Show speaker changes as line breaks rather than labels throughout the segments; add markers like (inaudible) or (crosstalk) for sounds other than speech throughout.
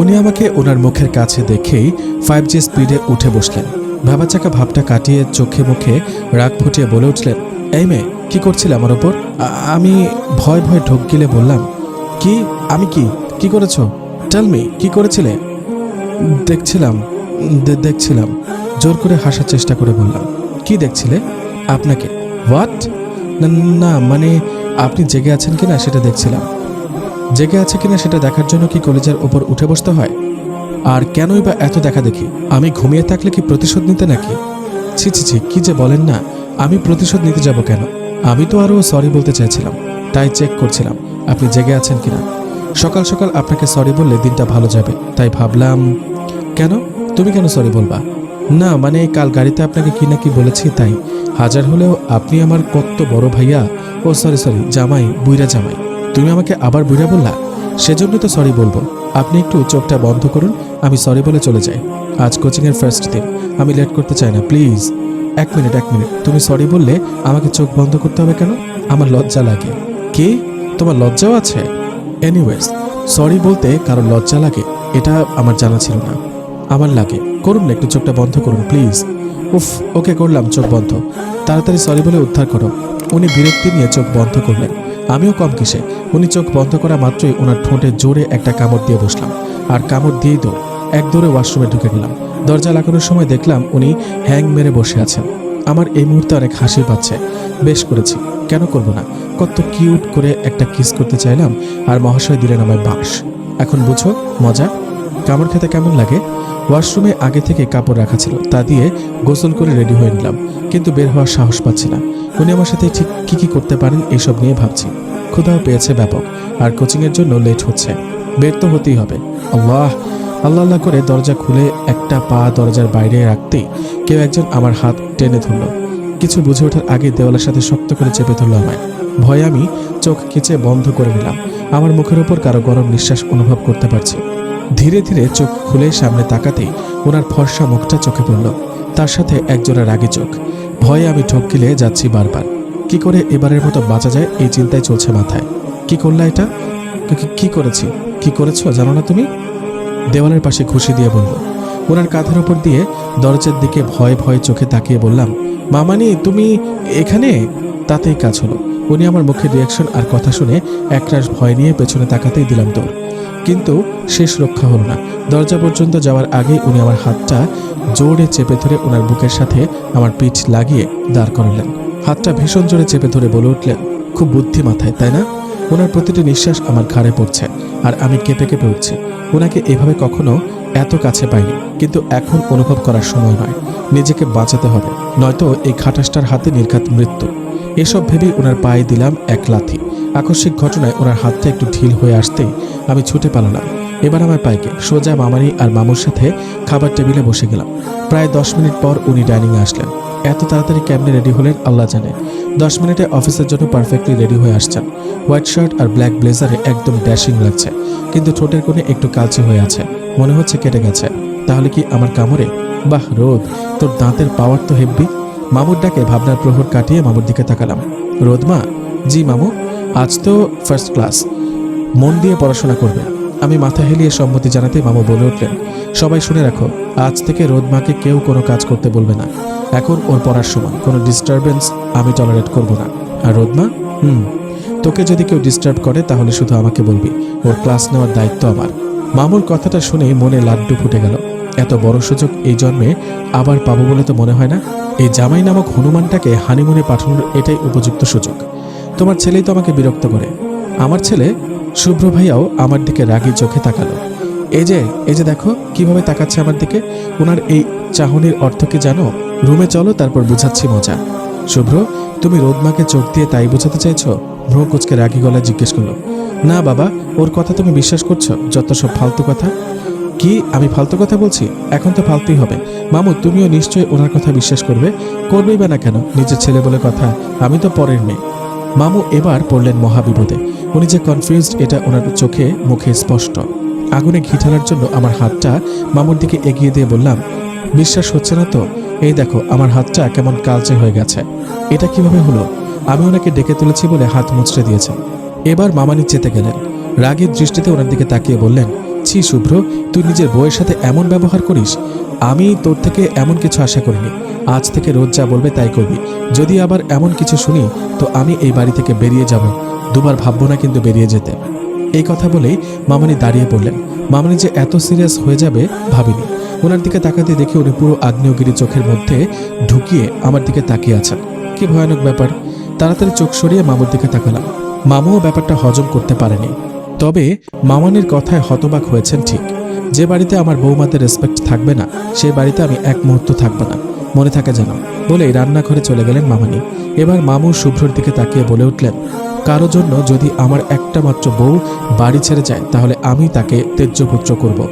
উনি আমাকে ওনার মুখের কাছে দেখেই ফাইভ জি স্পিডে উঠে বসলেন। ভাবাচাকা ভাবটা কাটিয়ে চোখে মুখে রাগ ফুটিয়ে বলে উঠলেন, এই মেয়ে, কি করছিলে আমার ওপর? আমি ভয় ভয় ঢোক গিলে বললাম, কি? আমি কি? কি করেছ? টেল মি কি করেছিলে? দেখছিলাম দেখছিলাম। জোর করে হাসার চেষ্টা করে বললাম, কি দেখছিলে? আপনাকে? হোয়াট না মানে আপনি জেগে আছেন কিনা সেটা দেখছিলাম। জেগে আছে কিনা সেটা দেখার জন্য কি কলেজের ওপর উঠে বসতে হয়? আর কেনই বা এত দেখা দেখি? আমি ঘুমিয়ে থাকলে কি প্রতিশোধ নিতে নাকি? ছি ছি ছি, কি যে বলেন না, আমি প্রতিশোধ নিতে যাব কেন? আমি তো আরও সরি বলতে চাইছিলাম, তাই চেক করছিলাম, আপনি জেগে আছেন কিনা? সকাল সকাল আপনাকে সরি বললে দিনটা ভালো যাবে, তাই ভাবলাম, কেন? তুমি কেন সরি বলবা? না মানে কাল গাড়িতে আপনাকে কি না কি বলেছি তাই। হাজার হলেও আপনি আমার কত বড় ভাইয়া। ও সরি সরি জামাই বুইরা জামাই। তুমি আমাকে আবার বুইরা বললা? সেজন্য তো সরি বলব। আপনি একটু চোখটা বন্ধ করুন, আমি সরি বলে চলে যাই। আজ কোচিংয়ের ফার্স্ট দিন, আমি লেট করতে চাই না প্লিজ এক মিনিট এক মিনিট তুমি সরি বললে আমাকে চোখ বন্ধ করতে হবে কেন? আমার লজ্জা লাগে। কি? তোমার লজ্জাও আছে? এনিওয়েজ সরি বলতে কারও লজ্জা লাগে, এটা আমার জানা ছিল না। আমার লাগে। করুন না, একটু চোখটা বন্ধ করুন প্লিজ উফ ওকে করলাম, চোখ বন্ধ। তাড়াতাড়ি সরি বলে উদ্ধার করো। উনি বিরক্তি নিয়ে চোখ বন্ধ করলেন। আমিও কম কিসে উনি চোখ বন্ধ করা মাত্রই ওনার ঠোঁটে জোরে একটা কামড় দিয়ে বসলাম। আর কামড় দিয়েই দৌড় এক দৌড়ে ওয়াশরুমে ঢুকে গেলাম। দরজা লাগানোর সময় দেখলাম উনি হ্যাং মেরে বসে আছেন। আমার এই মুহূর্তে অনেক হাসি পাচ্ছে। বেশ করেছি, কেন করব না? কত কিউট করে একটা কিস করতে চাইলাম, আর মহাশয় দিলেন আমায় বাঁশ। এখন বুঝো, মজা? কামড় খেতে কেমন লাগে? ওয়াশরুমে আগে থেকে কাপড় রাখা ছিল, তা দিয়ে গোসল করে রেডি হয়ে নিলাম। কিন্তু বের হওয়ার সাহস পাচ্ছি না। উনি আমার সাথে ঠিক কি কি করতে পারেন এসব নিয়ে ভাবছি। ক্ষুধাও পেয়েছে ব্যাপক, আর কোচিংয়ের জন্য লেট হচ্ছে। বের তো হতেই হবে। আল্লাহ আল্লাহ আল্লাহ করে দরজা খুলে একটা পা দরজার বাইরে রাখতেই কেউ একজন আমার হাত টেনে ধরলো। কিছু বুঝে ওঠার আগে দেওয়ালের সাথে শক্ত করে চেপে ধরলো আমায়। ভয়ে আমি চোখ খিচে বন্ধ করে নিলাম। আমার মুখের ওপর কারও গরম নিঃশ্বাস অনুভব করতে পারছি। ধীরে ধীরে চোখ খুলে সামনে তাকাতেই ওনার ফর্সা মুখটা চোখে পড়ল। তার সাথে একজোড়া রাগি চোখ। ভয়ে আমি ঠক গিলে যাচ্ছি বারবার। কি করে এবারের মতো বাঁচা যায় এই চিন্তায় চলছে মাথায়? কি করলা এটা? কি করেছি? কি করেছ জানো না তুমি? দেওয়ালের পাশে ঘুষি দিয়ে বলল ওনার কাঁধের ওপর দিয়ে দরজার দিকে ভয় ভয় চোখে তাকিয়ে বললাম, মামানি, তুমি এখানে? তাতেই কাজ হলো। উনি আমার মুখের রিয়াকশন আর কথা শুনে একরাশ ভয় নিয়ে পেছনে তাকাতেই দিলাম দৌড়। কিন্তু শেষ রক্ষা হলো না। দরজা পর্যন্ত যাওয়ার আগেই উনি আমার হাতটা জোরে চেপে ধরে ওনার বুকের সাথে আমার পিঠ লাগিয়ে দাঁড় করালেন। হাতটা ভীষণ জোরে চেপে ধরে বলে উঠলেন, খুব বুদ্ধি মাথায়, তাই না? ওনার প্রতিটি নিঃশ্বাস আমার ঘাড়ে পড়ছে আর আমি কেঁপে কেঁপে উঠছি। ওনাকে এভাবে কখনো এত কাছে পাইনি, কিন্তু এখন অনুভব করার সময় নয়। নিজেকে বাঁচাতে হবে, নয়তো এই খাটাসটার হাতে নির্ঘাত মৃত্যু। এসব ভেবেই ওনার পায়ে দিলাম এক লাথি। আকস্মিক ঘটনায় ওনার হাতটা একটু ঢিল হয়ে আসতেই আমি ছুটে পালালাম। এবার আমার পাইকে সোজা মামারি আর মামুর সাথে খাবার টেবিলে বসে গেলাম। প্রায় দশ মিনিট পর উনি ডাইনিংয়ে আসলেন। এত তাড়াতাড়ি কেমনে রেডি হলেন আল্লাহ জানে। দশ মিনিটে অফিসের জন্য পারফেক্টলি রেডি হয়ে আসছেন। হোয়াইট শার্ট আর ব্ল্যাক ব্লেজারে একদম ড্যাশিং লাগছে। কিন্তু ঠোঁটের কোণে একটু কালচে হয়ে আছে। মনে হচ্ছে কেটে গেছে। তাহলে কি আমার কামড়ে? বাহ, রোদ। তোর দাঁতের পাওয়ার তো হেব্বি মামুর ডাকে ভাবনার প্রহর কাটিয়ে মামুর দিকে তাকালাম। রোদ মা? জি মামু। আজ তো ফার্স্ট ক্লাস মন দিয়ে পড়াশোনা করবে। আমি মাথা হেলিয়ে সম্মতি জানাতে মামু বলে উঠলেন, সবাই শুনে রাখো, আজ থেকে রোদমাকে কেউ কোনো কাজ করতে বলবে না। এখন ওর পড়ার সময়, কোনো ডিস্টারবেন্স আমি টলারেট করব না। আর রোদমা হুম, তোকে যদি কেউ ডিস্টার্ব করে তাহলে শুধু আমাকে বলবি, ওর ক্লাস নেওয়ার দায়িত্ব আমার। মামুর কথাটা শুনে মনে লাড্ডু ফুটে গেল। এত বড় সুযোগ এই জন্মে আবার পাবো বলে তো মনে হয় না? এই জামাই নামক হনুমানটাকে হানিমুনে পাঠানোর এটাই উপযুক্ত সুযোগ। তোমার ছেলেই তো আমাকে বিরক্ত করে। আমার ছেলে শুভ্র ভাইয়াও আমার দিকে রাগি চোখে তাকালো। এই যে এই যে দেখো, কীভাবে তাকাচ্ছে আমার দিকে? ওনার এই চাহনির অর্থ কি জানো? রুমে চলো, তারপর বুঝাচ্ছি মজা। শুভ্র, তুমি রোদমাকে চোখ দিয়ে তাই বোঝাতে চাইছো? ভ্রু কুচকে রাগি গলায় জিজ্ঞেস করল। না বাবা, ওর কথা তুমি বিশ্বাস করছ, যত সব ফালতু কথা। কি, আমি ফালতু কথা বলছি? এখন তো ফালতুই হবে। মামু, তুমিও নিশ্চয়ই ওনার কথা বিশ্বাস করবে? করবেই বা না কেন? নিজের ছেলে বলে কথা। আমি তো পরের মেয়ে। মামু এবার পড়লেন মহাবিপদে। উনি যে কনফিউজড এটা ওনার চোখে, মুখে স্পষ্ট। আগুনে ঘি জন্য আমার হাতটা মামুর দিকে এগিয়ে দিয়ে বললাম, বিশ্বাস হচ্ছে না তো? এই দেখো, আমার হাতটা কেমন কালচে হয়ে গেছে। এটা কীভাবে হলো? আমি ওনাকে ডেকে তুলেছি বলে হাত মুচড়ে দিয়েছে। এবার মামানি চেতে গেলেন। রাগের দৃষ্টিতে ওনার দিকে তাকিয়ে বললেন ছি ছি, শুভ্র, তুই নিজের বউয়ের সাথে এমন ব্যবহার করিস? আমি তোর থেকে এমন কিছু আশা করিনি। আজ থেকে রোজ যা বলবে তাই করবি। যদি আবার এমন কিছু শুনি, তো আমি এই বাড়ি থেকে বেরিয়ে যাব। দুবার ভাববো না কিন্তু বেরিয়ে যেতে। এই কথা বলেই মামনি দাঁড়িয়ে পড়লেন। মামনি যে এত সিরিয়াস হয়ে যাবে, ভাবিনি। ওনার দিকে তাকাতে দেখে উনি পুরো আগ্নেয়গিরি চোখের মধ্যে ঢুকিয়ে আমার দিকে তাকিয়ে আছেন। কি ভয়ানক ব্যাপার। তাড়াতাড়ি চোখ সরিয়ে মামুর দিকে তাকালাম। মামুও ব্যাপারটা হজম করতে পারেনি। তবে মামানির কথায় হতবাক হয়েছেন ঠিক। যে বাড়িতে আমার বৌমাদের রেসপেক্ট থাকবে না সেই বাড়িতে আমি এক মুহূর্ত থাকব না। মনে থাকে যেন, বলেই রান্নাঘরে চলে গেলেন মামানি। এবার মামু শুভ্রর দিকে তাকিয়ে বলে উঠলেন, কারও জন্য যদি আমার একটা মাত্র বউ বাড়ি ছেড়ে যায়, তাহলে আমি তাকে তেজ্যপুত্র করব।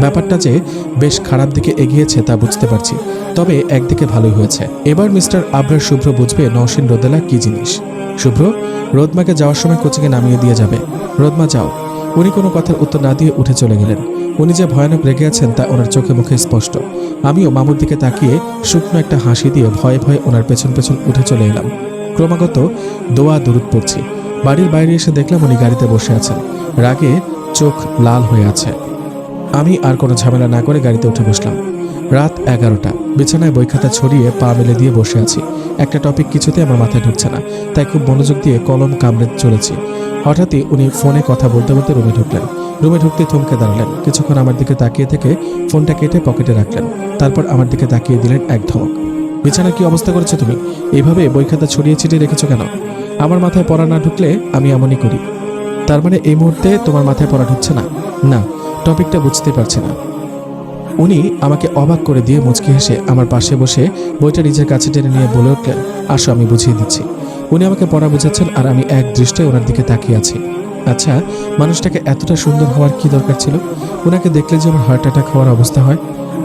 ব্যাপারটা যে বেশ খারাপ দিকে এগিয়েছে তা বুঝতে পারছি, তবে একদিকে ভালোই হয়েছে। এবার মিস্টার আবরার শুভ্র বুঝবে নওশিন রোদেলা কি জিনিস। শুভ্র, রোদমাকে যাওয়ার সময় কোচিংয়ে নামিয়ে দিয়ে যাবে। রোদমা যাও। উনি কোনো কথার উত্তর না দিয়ে উঠে চলে গেলেন। উনি যে ভয়ানক রেগে আছেন তা ওনার চোখে মুখে স্পষ্ট। আমিও মামুর দিকে তাকিয়ে শুকনো একটা হাসি দিয়ে ভয়ে ভয়ে ওনার পেছন পেছন উঠে চলে এলাম। ক্রমাগত দোয়া দূরত পড়ছি। বাড়ির বাইরে এসে দেখলাম উনি গাড়িতে বসে আছেন। রাগে চোখ লাল হয়ে আছে। আমি আর কোনো ঝামেলা না করে গাড়িতে উঠে বসলাম। রাত এগারোটা। বিছানায় বই খাতা ছড়িয়ে পা মেলে দিয়ে বসে আছি। একটা টপিক কিছুতে আমার মাথায় ঢুকছে না, তাই খুব মনোযোগ দিয়ে কলম কামড়ে চলেছি। হঠাৎই উনি ফোনে কথা বলতে বলতে রুমে ঢুকলেন। রুমে ঢুকতে থমকে দাঁড়ালেন। কিছুক্ষণ আমার দিকে তাকিয়ে থেকে ফোনটা কেটে পকেটে রাখলেন। তারপর আমার দিকে তাকিয়ে দিলেন এক ধমক। বিছানায় কি অবস্থা করেছ তুমি? এইভাবে বই খাতা ছড়িয়ে ছিটিয়ে রেখেছো কেন? আমার মাথায় পড়া না ঢুকলে আমি এমনই করি। তার মানে এই মুহূর্তে তোমার মাথায় পড়া ঢুকছে না? না, টপিকটা বুঝতে পারছি না। উনি আমাকে অবাক করে দিয়ে মুচকি হেসে আমার পাশে বসে বইটা নিজের কাছে টেনে নিয়ে বলে উঠলেন, আসো, আমি বুঝিয়ে দিচ্ছি। উনি আমাকে পড়া বুঝাচ্ছেন আর আমি এক দৃষ্টে ওনার দিকে তাকিয়ে আছি। আচ্ছা মানুষটাকে এতটা সুন্দর হওয়ার কি দরকার ছিল? ওনাকে দেখলে যে আমার হার্ট অ্যাটাক হওয়ার অবস্থা হয়,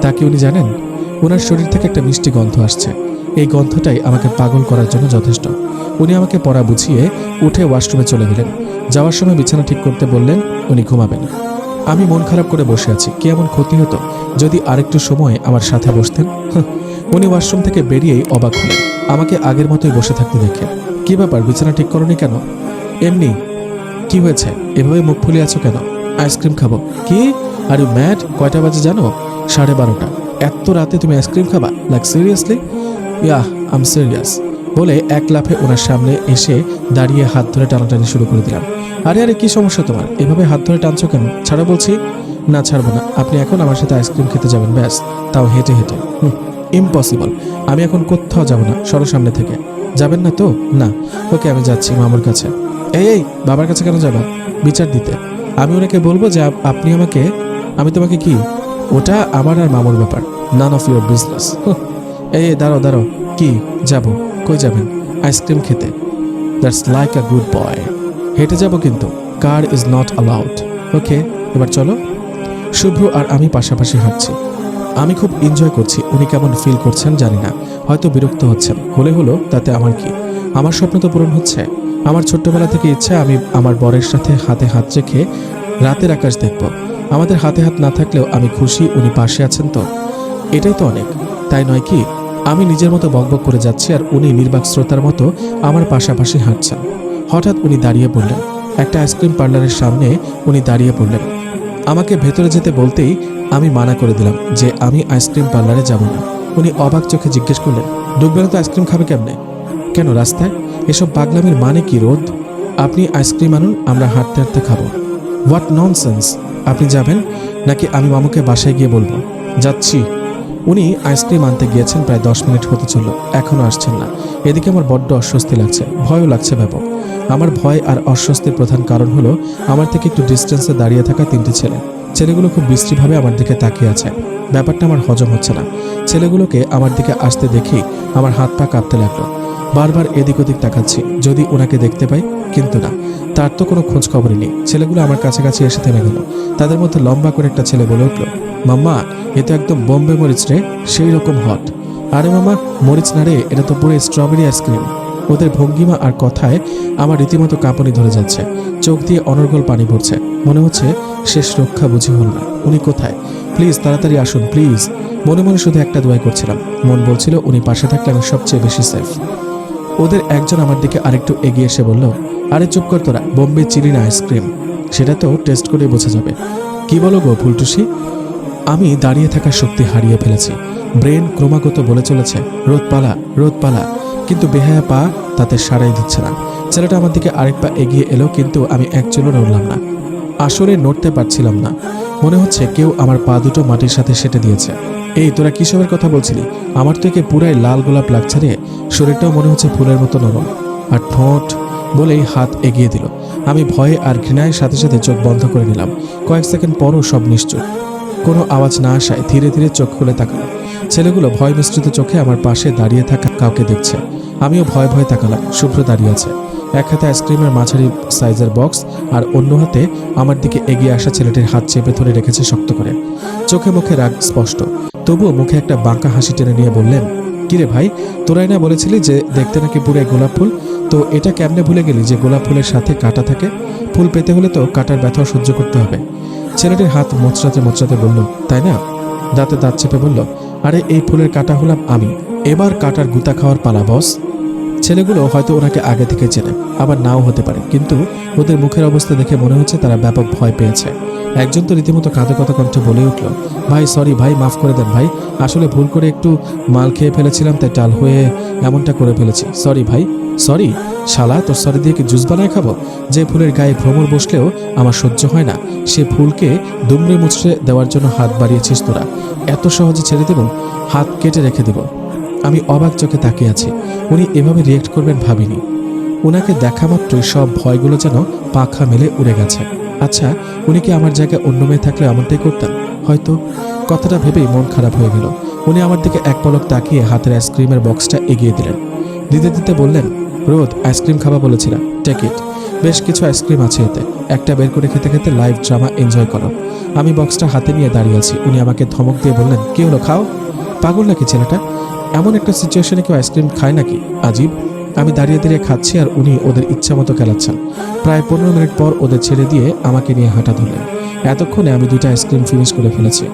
তা কি উনি জানেন? ওনার শরীর থেকে একটা মিষ্টি গন্ধ আসছে। এই গন্ধটাই আমাকে পাগল করার জন্য যথেষ্ট। উনি আমাকে পড়া বুঝিয়ে উঠে ওয়াশরুমে চলে গেলেন। যাওয়ার সময় বিছানা ঠিক করতে বললেন, উনি ঘুমাবেন। আমি মন খারাপ করে বসে আছি। কি এমন ক্ষতি হতো? যদি আরেকটু সময় আমার সাথে বসতেন? (laughs) উনি ওয়াশরুম থেকে বেরিয়েই অবাক হলেন। আমাকে আগের মতোই বসে থাকতে দেখে। কি ব্যাপার, বিছানা ঠিক করনি কেন? এমনি, কি হয়েছে? এভাবে মুখ ফুলে আছো কেন? আইসক্রিম খাব। কি? আর ইউ ম্যাড কয়টা বাজে জানো? সাড়ে বারোটা। এত রাতে তুমি আইসক্রিম খাবা? Like seriously yeah um serious বলে এক লাফে ওনার সামনে এসে দাঁড়িয়ে হাত ধরে টানাটানি শুরু করে দিলাম। আরে আরে, কি সমস্যা তোমার? এভাবে হাত ধরে টানছো কেন? ছাড়া বলছি। না, ছাড়বো না। আপনি এখন আমার সাথে আইসক্রিম খেতে যাবেন, ব্যাস। তাও হেঁটে হেঁটে। হুম। ইম্পসিবল আমি এখন কোথাও যাব না, সরো সামনে থেকে। যাবেন না তো? না। ওকে, আমি যাচ্ছি, মামার কাছে। এই এই, বাবার কাছে কেন যাবা? বিচার দিতে। আমি ওনাকে বলব যে আপনি আমাকে, আমি তোমাকে কি? ওটা আমার আর মামুর ব্যাপার নান অফ ইউর বিজনেস এই দাঁড়াও দাঁড়াও। কি? যাব। কই যাবেন? আইসক্রিম খেতে। That's like a good boy হেঁটে যাব কিন্তু। Car is not allowed okay, এবার চলো। শুভ্র আর আমি পাশাপাশি হাঁটছি। আমি খুব এনজয় করছি। উনি কেমন ফিল করছেন জানি না। হয়তো বিরক্ত হচ্ছেন। হলে হলো, তাতে আমার কি? আমার স্বপ্ন তো পূরণ হচ্ছে। আমার ছোট্টবেলা থেকে ইচ্ছা, আমি আমার বরের সাথে হাতে হাত রেখে রাতের আকাশ দেখব। আমাদের হাতে হাত না থাকলেও আমি খুশি, উনি পাশে আছেন তো। এটাই তো অনেক। তাই নয় কি? আমি নিজের মতো বকবক করে যাচ্ছি আর উনি নির্বাক শ্রোতার মতো আমার পাশাপাশি হাঁটছেন। হঠাৎ উনি দাঁড়িয়ে পড়লেন। একটা আইসক্রিম পার্লারের সামনে উনি দাঁড়িয়ে পড়লেন। আমাকে ভেতরে যেতে বলতেই আমি মানা করে দিলাম যে আমি আইসক্রিম পার্লারে যাব না। উনি অবাক চোখে জিজ্ঞেস করলেন না তো আইসক্রিম খাবে কেমনে? কেন রাস্তায়? এসব পাগলামির মানে কি রোদ? আপনি আইসক্রিম আনুন, আমরা হাঁটতে হাঁটতে খাব। হোয়াট ননসেন্স আপনি যাবেন? নাকি আমি মামুকে বাসায় গিয়ে বলব? যাচ্ছি। উনি আইসক্রিম আনতে গিয়েছেন প্রায় দশ মিনিট হতে চলল এখনও আসছেন না। এদিকে আমার বড্ড অস্বস্তি লাগছে, ভয়ও লাগছে ব্যাপক। আমার ভয় আর অস্বস্তির প্রধান কারণ হলো আমার থেকে একটু ডিস্টেন্সে দাঁড়িয়ে থাকা তিনটি ছেলে। ছেলেগুলো খুব বিশ্রীভাবে আমার দিকে তাকিয়ে আছে। ব্যাপারটা আমার হজম হচ্ছে না। ছেলেগুলোকে আমার দিকে আসতে দেখি আমার হাত পা কাঁপতে লাগল। বারবার এদিক ওদিক তাকাচ্ছি, যদি ওনাকে দেখতে পাই, কিন্তু না। তার তো কোনো খোঁজ খবরই নেই। ছেলেগুলো আমার কাছাকাছি এসে থেমে গেল। তাদের মধ্যে লম্বা করে একটা ছেলে বলে উঠল, মাম্মা, এ তো একদম বোম্বে মরিচ রে, সেই রকম হট আরে মামা মরিচ না রে, এটা তো পুরো স্ট্রবেরি আইসক্রিম ওদের ভঙ্গিমা আর কথায় আমার রীতিমতো কাঁপনি ধরে যাচ্ছে। চোখ দিয়ে অনর্গল পানি পড়ছে। মনে হচ্ছে শেষ রক্ষা বুঝি হল না। উনি কোথায়? প্লিজ, তাড়াতাড়ি আসুন, প্লিজ। মনে মনে শুধু একটা দোয়াই করছিলাম। মন বলছিল উনি পাশে থাকলে আমি সবচেয়ে বেশি সেফ ওদের একজন আমার দিকে আরেকটু এগিয়ে এসে বলল, আরে চুপ কর তোরা, বোম্বে চিলি না আইসক্রিম সেটা তো টেস্ট করে বোঝা যাবে। কি বলো গো ফুলটুসি? আমি দাঁড়িয়ে থাকার শক্তি হারিয়ে ফেলেছি। ব্রেন ক্রমাগত বলে চলেছে, রোদ পালা রোদ পালা। কিন্তু বেহায়া পা তাতে সারাই দিচ্ছে না। ছেলেটা আমার দিকে আরেক পা এগিয়ে এলো, কিন্তু আমি এক চুলো নড়লাম না। আসরে নড়তে পারছিলাম না। মনে হচ্ছে কেউ আমার পা দুটো মাটির সাথে সেটে দিয়েছে। এই, তোরা কিসবের কথা বলছিলি? আমার থেকে পুরাই লাল গোলাপ লাগছে রে। শরীরটাও মনে হচ্ছে ফুলের মতো নরম। আর ঠোঁট বলেই হাত এগিয়ে দিল। আমি ভয়ে আর ঘৃণায় সাথে সাথে চোখ বন্ধ করে নিলাম। কয়েক সেকেন্ড পরও সব নিশ্চুপ। কোনো আওয়াজ না আসায় ধীরে ধীরে চোখ খুলে তাকালো ছেলেগুলো ভয় মিশ্রিত চোখে আমার পাশে দাঁড়িয়ে থাকা কাউকে দেখছে। আমিও ভয় ভয় তাকালাম। শুভ্র দাঁড়িয়ে আছে। এক হাতে আইসক্রিমের মাঝারি সাইজের বক্স আর অন্য হাতে আমার দিকে এগিয়ে আসা ছেলেটির হাত চেপে ধরে রেখেছে শক্ত করে। চোখে মুখে রাগ স্পষ্ট। তবুও মুখে একটা বাঁকা হাসি টেনে নিয়ে বললেন, কিরে ভাই, তোরাই না বলেছিলি যে দেখতে নাকি পুরো গোলাপ ফুল? তো এটা কেমনে ভুলে গেলি যে গোলাপ ফুলের সাথে কাটা থাকে? ফুল পেতে হলে তো কাটার ব্যথাও সহ্য করতে হবে। ছেলেটির হাত মোচড়াতে মোচড়াতে বলল, তাই না? দাঁতে দাঁত চেপে বলল, আরে এই ফুলের কাটা হলাম আমি। এবার কাটার গুতা খাওয়ার পালা, বস। ছেলেগুলো হয়তো ওনাকে আগে থেকে চেনে, আবার নাও হতে পারে। কিন্তু ওদের মুখের অবস্থা দেখে মনে হচ্ছে তারা ব্যাপক ভয় পেয়েছে। একজন তো রীতিমতো কাঁদে কথা কণ্ঠে বলে উঠল, ভাই সরি ভাই, মাফ করে দেন ভাই। আসলে ভুল করে একটু মাল খেয়ে ফেলেছিলাম, তাই টাল হয়ে এমনটা করে ফেলেছি। সরি ভাই সরি শালা, তোর সরি দিয়ে কি জুস বানায় খাব? যে ফুলের গায়ে ভ্রমর বসলেও আমার সহ্য হয় না। সে ফুলকে দুমড়ে মুচড়ে দেওয়ার জন্য হাত বাড়িয়েছিস তোরা। এত সহজে ছেড়ে দেব, হাত কেটে রেখে দেব। আমি অবাক চোখে তাকিয়ে আছি। উনি এভাবে রিয়েক্ট করবেন ভাবিনি। ওনাকে দেখা মাত্রই সব ভয়গুলো যেন পাখা মেলে উড়ে গেছে। আচ্ছা উনি কি আমার জায়গায় অন্য মেয়ে থাকলে এমনটাই করতেন? হয়তো। কথাটা ভেবেই মন খারাপ হয়ে গেল। উনি আমার দিকে এক পলক তাকিয়ে হাতের আইসক্রিমের বক্সটা এগিয়ে দিলেন। দিতে দিতে বললেন, রোদ আইসক্রিম খাওয়া বলেছিলাম। টেক ইট বেশ কিছু আইসক্রিম আছে এতে। একটা বের করে খেতে খেতে লাইভ ড্রামা এনজয় করো। আমি বক্সটা হাতে নিয়ে দাঁড়িয়ে আছি। উনি আমাকে ধমক দিয়ে বললেন, কি হলো, খাও? পাগল নাকি ছেলেটা? এমন একটা সিচুয়েশনে কেউ আইসক্রিম খায় নাকি? আজীব, আমি দাঁড়িয়ে দাঁড়িয়ে খাচ্ছি আর উনি ওদের ইচ্ছা মতো খেলাচ্ছেন প্রায় পনেরো মিনিট পর ওদের ছেড়ে দিয়ে আমাকে নিয়ে হাঁটা ধরলেন। এতক্ষণে আমি দুইটা আইসক্রিম ফিনিশ করে ফেলেছি।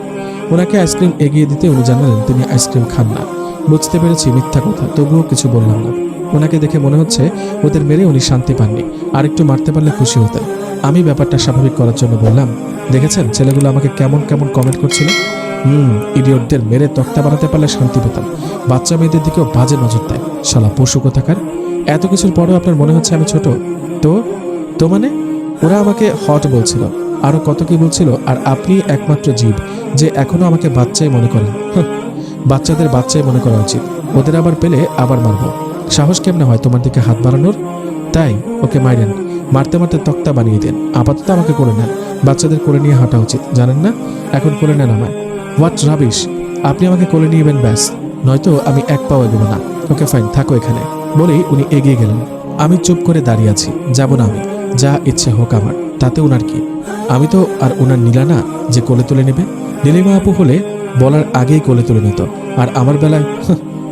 ওনাকে আইসক্রিম এগিয়ে দিতে উনি জানালেন, তিনি আইসক্রিম খান না। বুঝতে পেরেছি, মিথ্যা কথা, তবুও কিছু বললাম না। ওনাকে দেখে মনে হচ্ছে ওদের মেরে উনি শান্তি পাননি। আর একটু মারতে পারলে খুশি হতেন। আমি ব্যাপারটা স্বাভাবিক করার জন্য বললাম, দেখেছেন, ছেলেগুলো আমাকে কেমন কেমন কমেন্ট করছিল? হুম ইডিয়টদের মেরে তক্তা বানাতে পারলে শান্তি পেতাম। বাচ্চা মেয়েদের দিকেও বাজে নজর দেয়। শালা পশু কোথাকার? এত কিছুর পরেও আপনার মনে হচ্ছে আমি ছোট? তো? তো মানে? ওরা আমাকে হট বলছিল। আরও কত কি বলছিল আর আপনি একমাত্র জীব যে এখনও আমাকে বাচ্চাই মনে করেন। হাহ, বাচ্চাদের বাচ্চাই মনে করা উচিত। ওদের আবার পেলে আবার মারবো। সাহস কেমনে হয় তোমার দিকে হাত বাড়ানোর? তাই ওকে মাইরেন। মারতে মারতে তক্তা বানিয়ে দেন। আপাতত আমাকে করে নেন। বাচ্চাদের করে নিয়ে হাঁটা উচিত জানেন না? এখন করে নেন আমায়। হোয়াট রাবিশ আপনি আমাকে কোলে নিয়ে নেবেন, ব্যাস। নয়তো আমি এক পাও এগোবো না। ওকে, ফাইন, থাকো এখানে। বলেই উনি এগিয়ে গেলেন। আমি চুপ করে দাঁড়িয়ে আছি। যাব না আমি। যা ইচ্ছে হোক আমার। তাতে ওনার কি? আমি তো আর ওনার নীলা না যে কোলে তুলে নেবে? নীলিমা আপু হলে বলার আগেই কোলে তুলে নিত। আর আমার বেলায়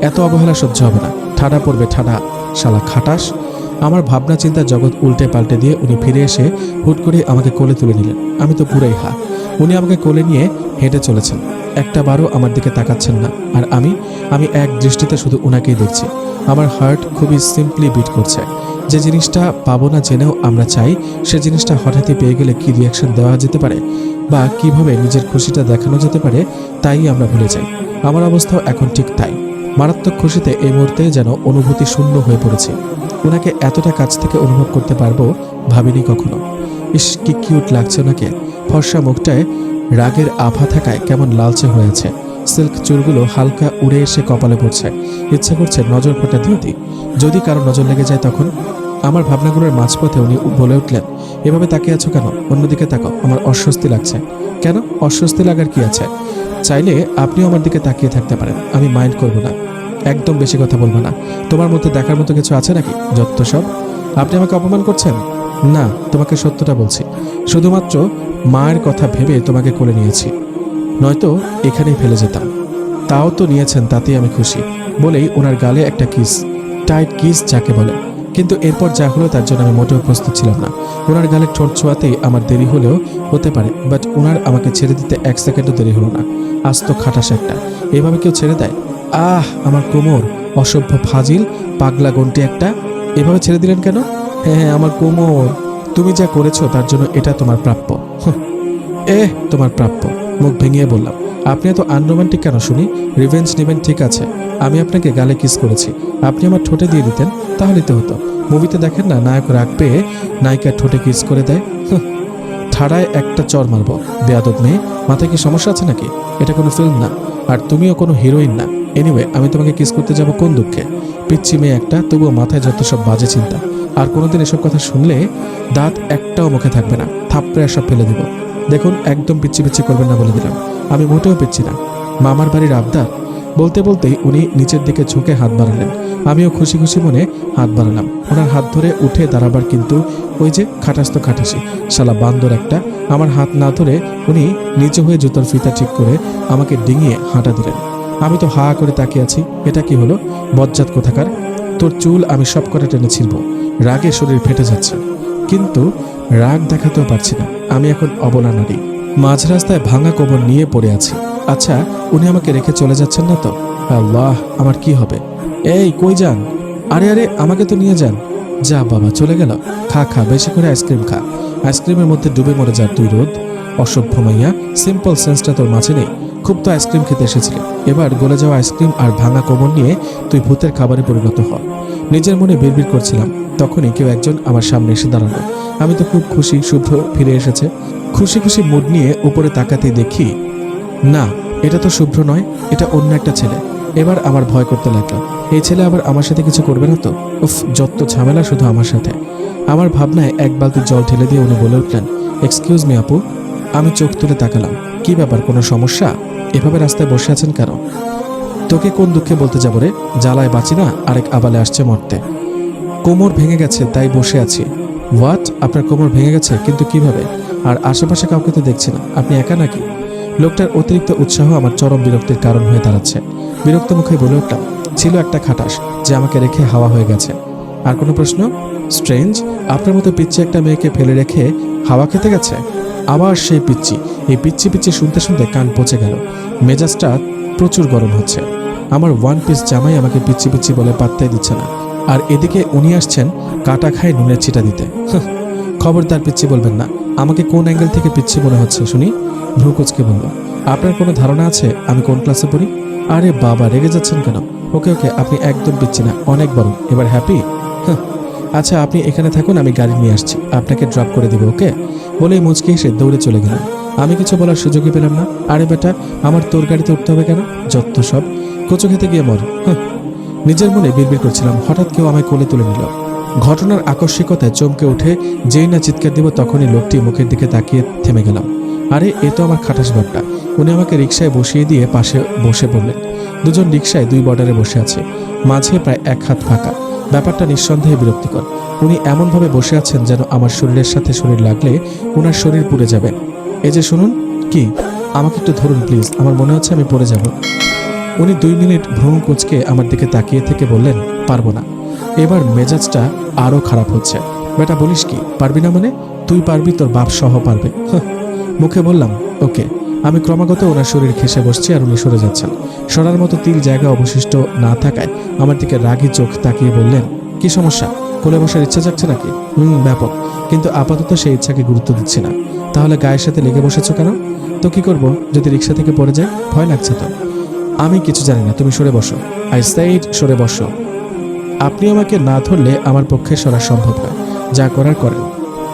এত অবহেলা সহ্য হবে না। ঠাডা পড়বে ঠাডা শালা খাটাস। আমার ভাবনা চিন্তার জগৎ উল্টে পাল্টে দিয়ে উনি ফিরে এসে হুট করে আমাকে কোলে তুলে নিলেন। আমি তো পুরাই হা। উনি আমাকে কোলে নিয়ে হেঁটে চলেছেন। একটা বারও আমার দিকে তাকাচ্ছেন না। আর আমি আমি এক দৃষ্টিতে শুধু ওনাকেই দেখছি। আমার হার্ট খুবই সিম্পলি বিট করছে। যে জিনিসটা পাবো না জেনেও আমরা চাই, সে জিনিসটা হঠাৎই পেয়ে গেলে কি রিয়াকশন দেওয়া যেতে পারে? বা কীভাবে নিজের খুশিটা দেখানো যেতে পারে, তাই আমরা ভুলে যাই। আমার অবস্থাও এখন ঠিক তাই। মারাত্মক খুশিতে এই মুহূর্তে যেন অনুভূতি শূন্য হয়ে পড়েছে। ওনাকে এতটা কাছ থেকে অনুভব করতে পারব ভাবিনি কখনো। ইস, কি কিউট লাগছে ওনাকে। ফর্সা মুখটায় রাগের আভা থাকায় কেমন লালচে হয়েছে। সিল্ক চুলগুলো হালকা উড়ে এসে কপালে পড়ছে। ইচ্ছা করছে নজর ফোটা দিয়ে দিই যদি কারও নজর লেগে যায় তখন আমার ভাবনাগুলোর মাঝপথে উনি বলে উঠলেন, এভাবে তাকিয়ে আছো কেন? অন্যদিকে তাকাও, আমার অস্বস্তি লাগছে। কেন? অস্বস্তি লাগার কি আছে? চাইলে আপনিও আমার দিকে তাকিয়ে থাকতে পারেন। আমি মাইন্ড করব না। একদম বেশি কথা বলব না। তোমার মধ্যে দেখার মতো কিছু আছে নাকি? যত সব। আপনি আমাকে অপমান করছেন? না, তোমাকে সত্যটা বলছি। শুধুমাত্র মায়ের কথা ভেবে তোমাকে কোলে নিয়েছি। নয়তো এখানেই ফেলে যেতাম। তাও তো নিয়েছেন, তাতেই আমি খুশি, বলেই ওনার গালে একটা কিস, টাইট কিস যাকে বলে। কিন্তু এরপর যা হলো তার জন্য আমি মোটেও প্রস্তুত ছিলাম না। ওনার গালে ঠোঁট ছোঁয়াতেই আমার দেরি হলেও হতে পারে, বাট ওনার আমাকে ছেড়ে দিতে এক সেকেন্ডও দেরি হলো না। আজ তো খাটাস একটা, এভাবে কেউ ছেড়ে দেয়? আহ, আমার কোমর, অসভ্য ফাজিল, পাগলা গন্টি একটা, এভাবে ছেড়ে দিলেন কেন? হ্যাঁ হ্যাঁ আমার কোমর। তুমি যা করেছ, তার জন্য এটা তোমার প্রাপ্য। এ তোমার প্রাপ্য। মুখ ভেঙিয়ে বললাম, আপনি এত আনরোমান্টিক কেন শুনি? রিভেঞ্জ নেবেন, ঠিক আছে। আমি আপনাকে গালে কিস করেছি। আপনি আমার ঠোঁটে দিয়ে দিতেন তাহলেই তো হতো। মুভিতে দেখেন না, নায়ক রাগ পেয়ে নায়িকার ঠোঁটে কিস করে দেয়। ঠাড়ায় একটা চর মারব। বেয়াদব মেয়ে, মাথায় কি সমস্যা আছে নাকি? এটা কোনো ফিল্ম না। আর তুমিও কোনো হিরোইন না। এনিওয়ে আমি তোমাকে কিস করতে যাব কোন দুঃখে? পিচ্ছি মেয়ে একটা, তবুও মাথায় যত সব বাজে চিন্তা। আর কোনোদিন এসব কথা শুনলে দাঁত একটাও মুখে থাকবে না। থাপড়ে সব ফেলে দিব। দেখুন, একদম পিচ্ছি পিচ্ছি করবেন না বলে দিলাম। আমি মোটেও পিচ্ছি না। মামার বাড়ির আবদার বলতে বলতেই উনি নিচের দিকে ঝুঁকে হাত বাড়ালেন। আমিও খুশি খুশি মনে হাত বাড়ালাম। ওনার হাত ধরে উঠে দাঁড়াবার কিন্তু ওই যে খাটাস্ত খাটাসি। শালা বান্দর একটা। আমার হাত না ধরে উনি নিচে হয়ে জুতোর ফিতা ঠিক করে আমাকে ডিঙিয়ে হাঁটা দিলেন। আমি তো হা করে তাকিয়ে আছি। এটা কি হলো? বজ্জাত কোথাকার? তোর চুল আমি সব করে টেনে ছিড়ব। রাগে শরীর ফেটে যাচ্ছে। কিন্তু রাগ দেখাতেও পারছি না। আমি এখন অবলা নারী। মাঝ রাস্তায় ভাঙা কবর নিয়ে পড়ে আছি। আচ্ছা উনি আমাকে রেখে চলে যাচ্ছেন না তো? আল্লাহ, আমার কি হবে? এই, কই যান? আরে আরে, আমাকে তো নিয়ে যান। যা বাবা, চলে গেল। খা খা, বেশি করে আইসক্রিম খা। আইসক্রিমের মধ্যে ডুবে মরে যা তুই রোদ। অসভ্য মাইয়া সিম্পল সেন্সটা তোর মাঝে নেই। খুব তো আইসক্রিম খেতে এসেছিলি। এবার গলে যাওয়া আইসক্রিম আর ভাঙা কবর নিয়ে তুই ভূতের খাবারে পরিণত হ। নিজের মনে বিড়বিড় করছিলাম। তখনই কেউ একজন আমার সামনে এসে দাঁড়াল। আমি তো খুব খুশি শুভ্র ফিরে এসেছে। খুশি খুশি মুড নিয়ে উপরে তাকাতে দেখি, না, এটা তো শুভ্র নয়, এটা অন্য একটা ছেলে। এবার আমার ভয় করতে লাগল। এই ছেলে আবার আমার সাথে কিছু করবে না তো? উফ, যত ঝামেলা শুধু আমার সাথে। আমার ভাবনায় এক বালতি জল ঢেলে দিয়ে উনি বলে উঠলেন এক্সকিউজ মি আপু। আমি চোখ তুলে তাকালাম। কি ব্যাপার, কোনো সমস্যা? এভাবে রাস্তায় বসে আছেন কেন? তোকে কোন দুঃখে বলতে যাব রে? জ্বালায় বাঁচি না, আরেক আবালে আসছে মরতে। কোমর ভেঙে গেছে, তাই বসে আছি। হোয়াট? আপনার কোমর ভেঙে গেছে? কিন্তু কীভাবে? আর আশেপাশে কাউকে তো দেখছি না। আপনি একা নাকি? লোকটার অতিরিক্ত উৎসাহ আমার চরম বিরক্তির কারণ হয়ে দাঁড়াচ্ছে। বিরক্ত মুখে বলে উঠলাম, ছিল একটা খাটাস, যে আমাকে রেখে হাওয়া হয়ে গেছে। আর কোনো প্রশ্ন? স্ট্রেঞ্জ, আপনার মতো পিচ্ছি একটা মেয়েকে ফেলে রেখে হাওয়া খেতে গেছে? আবার সেই পিচ্ছি এই পিচ্ছি পিচ্ছি শুনতে শুনতে কান পচে গেল। মেজাজটা প্রচুর গরম হচ্ছে। আমার ওয়ান পিস জামাই আমাকে পিচ্ছি পিচ্ছি বলে পাত্তাই দিচ্ছে না। আর এদিকে উনি আসছেন কাটা খায় নুনের ছিটা দিতে। খবরদার পিচ্ছি বলবেন না। আমাকে কোন অ্যাঙ্গেল থেকে পিচ্ছি মনে হচ্ছে শুনি? ভ্রুকোচকে বলল, আপনার কোনো ধারণা আছে আমি কোন ক্লাসে পড়ি? আরে বাবা, রেগে যাচ্ছেন কেন? ওকে ওকে, আপনি একদম পিচ্ছি না, অনেক বড়। এবার হ্যাপি হ্যাঁ আচ্ছা আপনি এখানে থাকুন, আমি গাড়ি নিয়ে আসছি। আপনাকে ড্রপ করে দিব, ওকে? বলেই মুচকি এসে দৌড়ে চলে গেলাম আমি কিছু বলার সুযোগই পেলাম না। আরে বেটা, আমার তোর গাড়িতে উঠতে হবে কেন? যত সব। কচু খেতে গিয়ে মর। নিজের মনে বিড়বিড় করছিলাম। হঠাৎ কেউ আমায় কোলে তুলে নিল। ঘটনার আকস্মিকতায় চমকে উঠে যেই না চিৎকার দিব তখনই লোকটি মুখের দিকে তাকিয়ে থেমে গেলাম। আরে, এ তো আমার খাটাস বাপটা। উনি আমাকে রিক্সায় বসিয়ে দিয়ে পাশে বসে পড়লেন। দুজন রিক্সায় দুই বর্ডারে বসে আছে। মাঝে প্রায় এক হাত ফাঁকা। ব্যাপারটা নিঃসন্দেহে বিরক্তিকর। উনি এমনভাবে বসে আছেন যেন আমার শরীরের সাথে শরীর লাগলে ওনার শরীর পুড়ে যাবে। এই যে শুনুন, কি? আমাকে একটু ধরুন, প্লিজ। আমার মনে হচ্ছে আমি পড়ে যাব। উনি দুই মিনিট ভ্রম কুচকে আমার দিকে তাকিয়ে থেকে বললেন, পারব না। এবার মেজাজটা আরও খারাপ হচ্ছে। বেটা, বলিস কি? পারবি না মানে? তুই পারবি, তোর বাপ সহ পারবে। মুখে বললাম, ওকে, আমি ক্রমাগত ওনার শরীর ঘেসে বসছি আর উনি সরে যাচ্ছেন। সরার মতো তিল জায়গা অবশিষ্ট না থাকায় আমার দিকে রাগি চোখ তাকিয়ে বললেন, কি সমস্যা? কোলে বসার ইচ্ছা যাচ্ছে নাকি? হুম, ব্যাপক। কিন্তু আপাতত সেই ইচ্ছাকে গুরুত্ব দিচ্ছি না। তাহলে গায়ের সাথে লেগে বসেছো কেন? তো কি করব? যদি রিক্সা থেকে পড়ে যায়, ভয় লাগছে তো। আমি কিছু জানি না, তুমি সরে বসো। আই সাইড সরে বসো। আপনি আমাকে না ধরলে আমার পক্ষে সরা সম্ভব নয় যা করার করেন।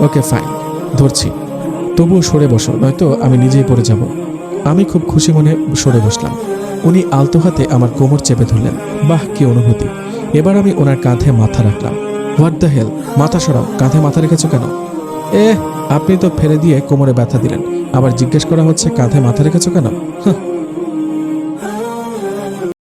ওকে ফাইন ধরছি। তবুও সরে বসো, নয়তো আমি নিজেই পড়ে যাব। আমি খুব খুশি মনে সরে বসলাম। উনি আলতো হাতে আমার কোমর চেপে ধরলেন। বাহ, কি অনুভূতি। এবার আমি ওনার কাঁধে মাথা রাখলাম। হোয়াট দ্য হেল মাথা সরাও। কাঁধে মাথা রেখেছো কেন? এ আপনি তো ফেলে দিয়ে কোমরে ব্যথা দিলেন। আবার জিজ্ঞেস করা হচ্ছে, কাঁধে মাথা রেখেছো কেন?